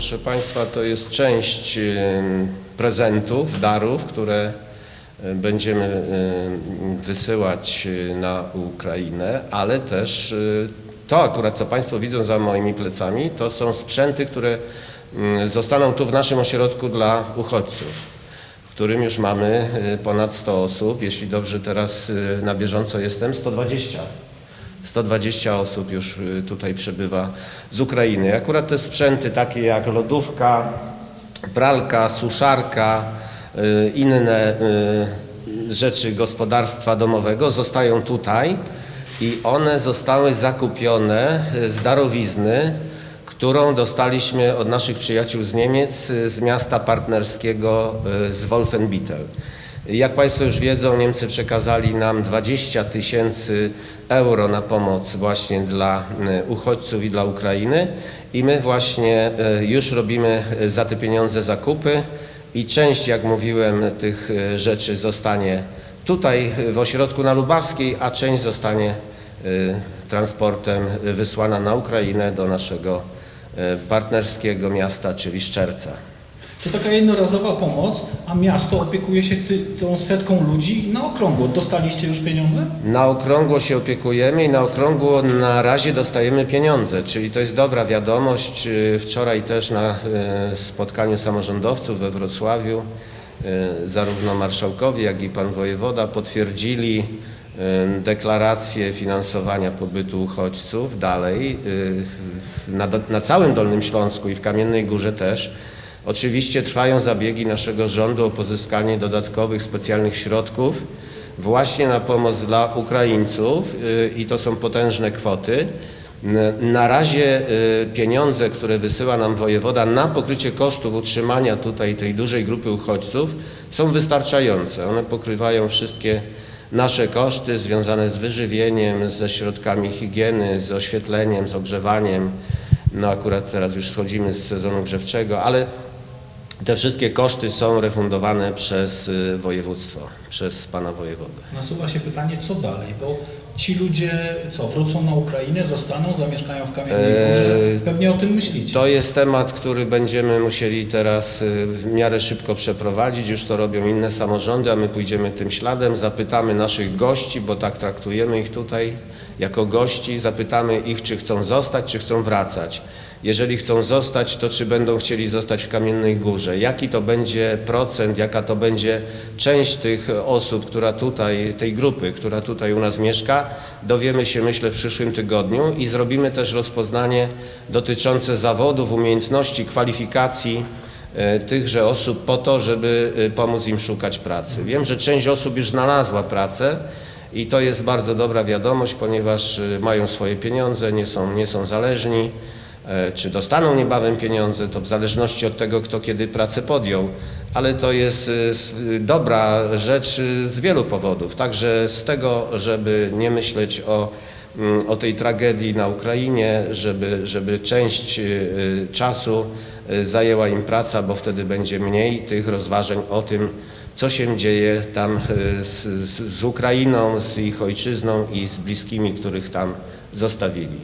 Proszę Państwa, to jest część em, prezentów, darów, które e, będziemy em, wysyłać na Ukrainę, ale też to akurat, co Państwo widzą za moimi plecami, to są sprzęty, które mm, zostaną tu w naszym ośrodku dla uchodźców, w którym już mamy ponad 100 osób. Jeśli dobrze teraz na bieżąco jestem, 120. 120 osób już y, tutaj przybywa z Ukrainy. Akurat te sprzęty takie jak lodówka, pralka, suszarka, y, inne y, rzeczy gospodarstwa domowego zostają tutaj i one zostały zakupione z darowizny, którą dostaliśmy od naszych przyjaciół z Niemiec, z miasta partnerskiego z Wolfenbittel. Jak Państwo już wiedzą, Niemcy przekazali nam 20 tysięcy euro na pomoc właśnie dla e, uchodźców i dla Ukrainy i my właśnie e, już robimy za te pieniądze zakupy i część, jak mówiłem, tych e, rzeczy zostanie tutaj w ośrodku na Lubawskiej, a część zostanie transportem wysłana na Ukrainę do naszego partnerskiego miasta, czyli Szczerca. To taka jednorazowa pomoc, a miasto opiekuje się ty, tą setką ludzi na okrągło. Dostaliście już pieniądze? Na okrągło się opiekujemy i na okrągło na razie dostajemy pieniądze, czyli to jest dobra wiadomość. Yy, Wczoraj też na yy, spotkaniu samorządowców we Wrocławiu yy, zarówno marszałkowie, jak i pan wojewoda potwierdzili deklarację finansowania pobytu uchodźców dalej na, na całym Dolnym Śląsku i w Kamiennej Górze też. Oczywiście trwają zabiegi naszego rządu o pozyskanie dodatkowych specjalnych środków właśnie na pomoc dla Ukraińców y, i to są potężne kwoty. Na razie y, pieniądze, które wysyła nam wojewoda na pokrycie kosztów utrzymania tutaj tej dużej grupy uchodźców są wystarczające. One pokrywają wszystkie nasze koszty związane z wyżywieniem, ze środkami higieny, z oświetleniem, z ogrzewaniem. No akurat teraz już schodzimy z sezonu grzewczego, ale te wszystkie koszty są refundowane przez y, województwo, przez pana wojewodę. Nasuwa się pytanie, co dalej, bo ci ludzie co, wrócą na Ukrainę, zostaną, zamieszkają w Kamiennej Górze? Eee, Pewnie o tym myślicie. To jest temat, który będziemy musieli teraz y, w miarę szybko przeprowadzić. Już to robią inne samorządy, a my pójdziemy tym śladem. Zapytamy naszych gości, bo tak traktujemy ich tutaj jako gości. Zapytamy ich, czy chcą zostać, czy chcą wracać. Jeżeli chcą zostać, to czy będą chcieli zostać w Kamiennej Górze? Jaki to będzie procent, jaka to będzie część tych osób, która tutaj, tej grupy, która tutaj u nas mieszka? Dowiemy się, myślę, w przyszłym tygodniu i zrobimy też rozpoznanie dotyczące zawodów, umiejętności, kwalifikacji e, tychże osób po to, żeby e, pomóc im szukać pracy. Wiem, że część osób już znalazła pracę i to jest bardzo dobra wiadomość, ponieważ e, mają swoje pieniądze, nie są, nie są zależni. E, Czy dostaną niebawem pieniądze, to w zależności od tego, kto kiedy pracę podjął, ale to jest e, s- dobra rzecz z wielu powodów. Także z tego, żeby nie myśleć o, mm, o tej tragedii na Ukrainie, żeby, żeby część czasu zajęła im praca, bo wtedy będzie mniej tych rozważań o tym, co się dzieje tam e, z, z, Ukrainą, z ich ojczyzną i z bliskimi, których tam zostawili.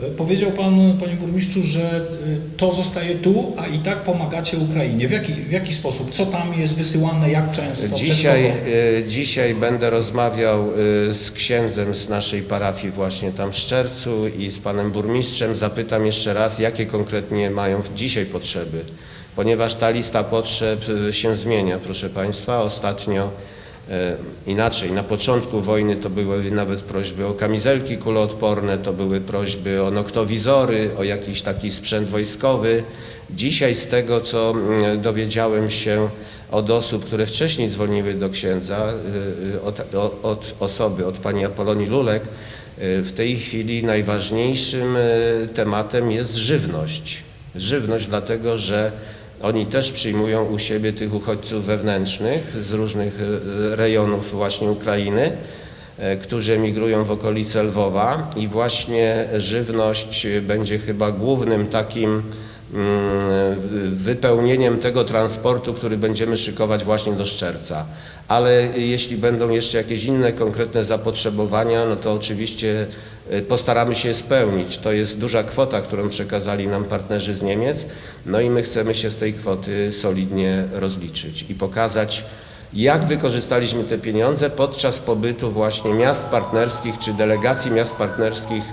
E, Powiedział Pan, Panie Burmistrzu, że y, to zostaje tu, a i tak pomagacie Ukrainie. W jaki, w jaki sposób? Co tam jest wysyłane, jak często? Dzisiaj, e, dzisiaj będę rozmawiał e, z księdzem z naszej parafii właśnie tam w Szczercu i z panem burmistrzem. Zapytam jeszcze raz, jakie konkretnie mają dzisiaj potrzeby, ponieważ ta lista potrzeb e, się zmienia, proszę państwa. Ostatnio e, inaczej, na początku wojny to były nawet prośby o kamizelki kuloodporne, to były prośby o noktowizory, o jakiś taki sprzęt wojskowy. Dzisiaj z tego, co dowiedziałem się od osób, które wcześniej dzwoniły do księdza, y, od, od osoby, od pani Apolonii Lulek, W tej chwili najważniejszym e, tematem jest żywność. Żywność dlatego, że oni też przyjmują u siebie tych uchodźców wewnętrznych z różnych e, rejonów właśnie Ukrainy, e, którzy emigrują w okolice Lwowa i właśnie żywność będzie chyba głównym takim mm, wypełnieniem tego transportu, który będziemy szykować właśnie do Szczerca. Ale jeśli będą jeszcze jakieś inne konkretne zapotrzebowania, no to oczywiście postaramy się spełnić. To jest duża kwota, którą przekazali nam partnerzy z Niemiec, no i my chcemy się z tej kwoty solidnie rozliczyć i pokazać, jak wykorzystaliśmy te pieniądze podczas pobytu właśnie miast partnerskich czy delegacji miast partnerskich,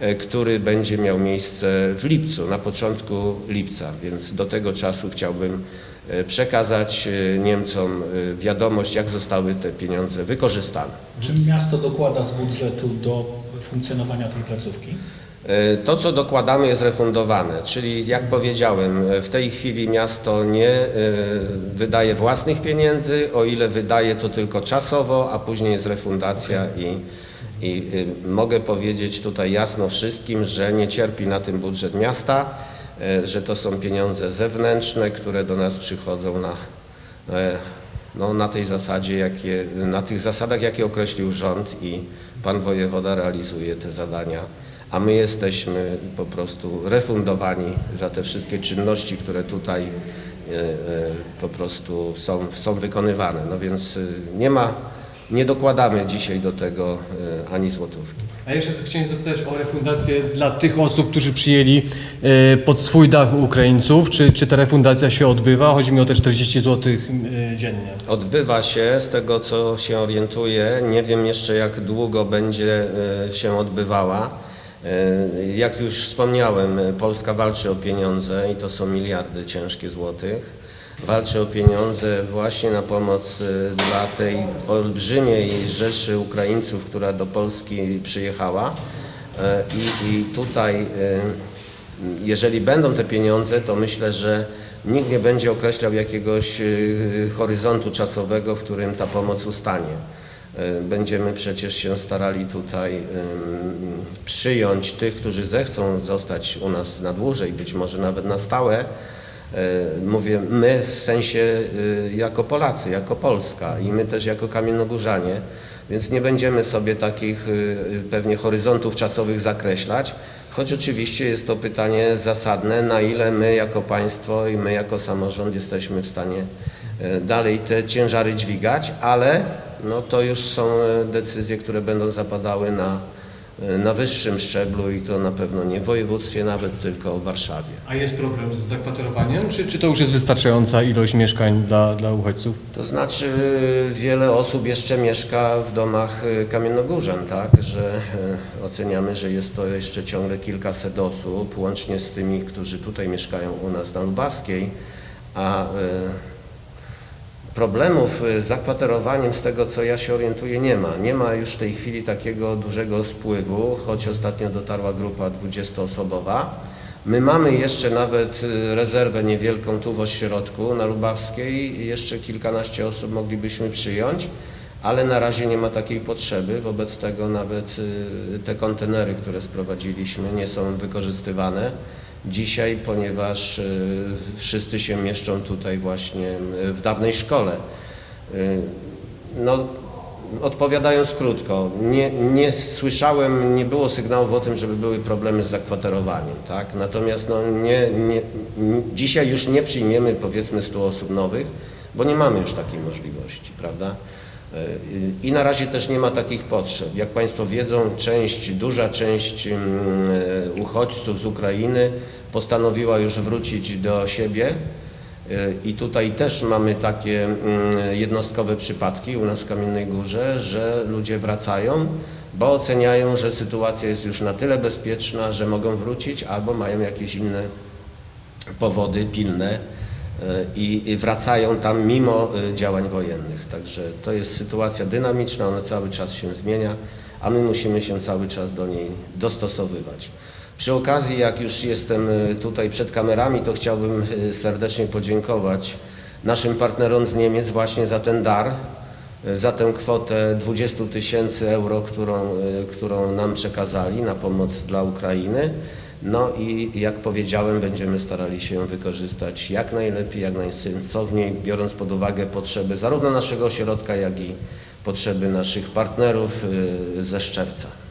e, który będzie miał miejsce w lipcu, na początku lipca, więc do tego czasu chciałbym e, przekazać e, Niemcom wiadomość, jak zostały te pieniądze wykorzystane. Czy miasto dokłada z budżetu do funkcjonowania tej placówki? E, To, co dokładamy, jest refundowane, czyli jak powiedziałem, e, w tej chwili miasto nie e, wydaje własnych pieniędzy, o ile wydaje to tylko czasowo, a później jest refundacja i, i e, mogę powiedzieć tutaj jasno wszystkim, że nie cierpi na tym budżet miasta, że to są pieniądze zewnętrzne, które do nas przychodzą na, no, na tej zasadzie, jakie, na tych zasadach, jakie określił rząd i pan wojewoda realizuje te zadania a my jesteśmy po prostu refundowani za te wszystkie czynności, które tutaj e, e, po prostu są, są wykonywane. No więc e, nie ma, nie dokładamy dzisiaj do tego ani złotówki. A jeszcze chciałem zapytać o refundację dla tych osób, którzy przyjęli pod swój dach Ukraińców. Czy, czy ta refundacja się odbywa? Chodzi mi o te 40 zł e, dziennie. Odbywa się, z tego co się orientuję, nie wiem jeszcze jak długo będzie e, się odbywała. E, Jak już wspomniałem, Polska walczy o pieniądze i to są miliardy ciężkie złotych. Walczy o pieniądze właśnie na pomoc e, dla tej olbrzymiej rzeszy Ukraińców, która do Polski przyjechała. I, i tutaj jeżeli będą te pieniądze, to myślę, że nikt nie będzie określał jakiegoś y, horyzontu czasowego, w którym ta pomoc ustanie. Y, Będziemy przecież się starali tutaj przyjąć tych, którzy zechcą zostać u nas na dłużej, być może nawet na stałe. Y, Mówię my w sensie jako Polacy, jako Polska i my też jako Kamiennogórzanie, więc nie będziemy sobie takich y, y, pewnie horyzontów czasowych zakreślać, choć oczywiście jest to pytanie zasadne, na ile my jako państwo i my jako samorząd jesteśmy w stanie y, dalej te ciężary dźwigać, ale no to już są decyzje, które będą zapadały na, na wyższym szczeblu i to na pewno nie w województwie nawet, tylko w Warszawie. A jest problem z zakwaterowaniem? Czy, czy to już jest wystarczająca ilość mieszkań dla, dla uchodźców? To znaczy y, wiele osób jeszcze mieszka w domach y, kamiennogórzan, tak, że y, oceniamy, że jest to jeszcze ciągle kilkaset osób, łącznie z tymi, którzy tutaj mieszkają u nas na Lubawskiej, a y, problemów z zakwaterowaniem, z tego co ja się orientuję, nie ma. Nie ma już w tej chwili takiego dużego spływu, choć ostatnio dotarła grupa 20-osobowa. My mamy jeszcze nawet y, rezerwę niewielką tu w ośrodku na Lubawskiej jeszcze kilkanaście osób moglibyśmy przyjąć, ale na razie nie ma takiej potrzeby. Wobec tego nawet y, te kontenery, które sprowadziliśmy, nie są wykorzystywane dzisiaj, ponieważ y, wszyscy się mieszczą tutaj właśnie y, w dawnej szkole. Y, No, odpowiadając krótko, nie, nie słyszałem, nie było sygnałów o tym, żeby były problemy z zakwaterowaniem, tak? Natomiast no, nie, nie, dzisiaj już nie przyjmiemy powiedzmy 100 osób nowych, bo nie mamy już takiej możliwości, prawda? I na razie też nie ma takich potrzeb. Jak Państwo wiedzą, część, duża część mm, uchodźców z Ukrainy postanowiła już wrócić do siebie. Y, I tutaj też mamy takie mm, jednostkowe przypadki u nas w Kamiennej Górze, że ludzie wracają, bo oceniają, że sytuacja jest już na tyle bezpieczna, że mogą wrócić albo mają jakieś inne powody pilne y, i wracają tam mimo y, działań wojennych. Także to jest sytuacja dynamiczna, ona cały czas się zmienia, a my musimy się cały czas do niej dostosowywać. Przy okazji, jak już jestem y, tutaj przed kamerami, to chciałbym y, serdecznie podziękować naszym partnerom z Niemiec właśnie za ten dar, za tę kwotę 20 tysięcy euro, którą, którą nam przekazali na pomoc dla Ukrainy. No i jak powiedziałem, będziemy starali się ją wykorzystać jak najlepiej, jak najsensowniej, biorąc pod uwagę potrzeby zarówno naszego ośrodka, jak i potrzeby naszych partnerów ze Szczerca.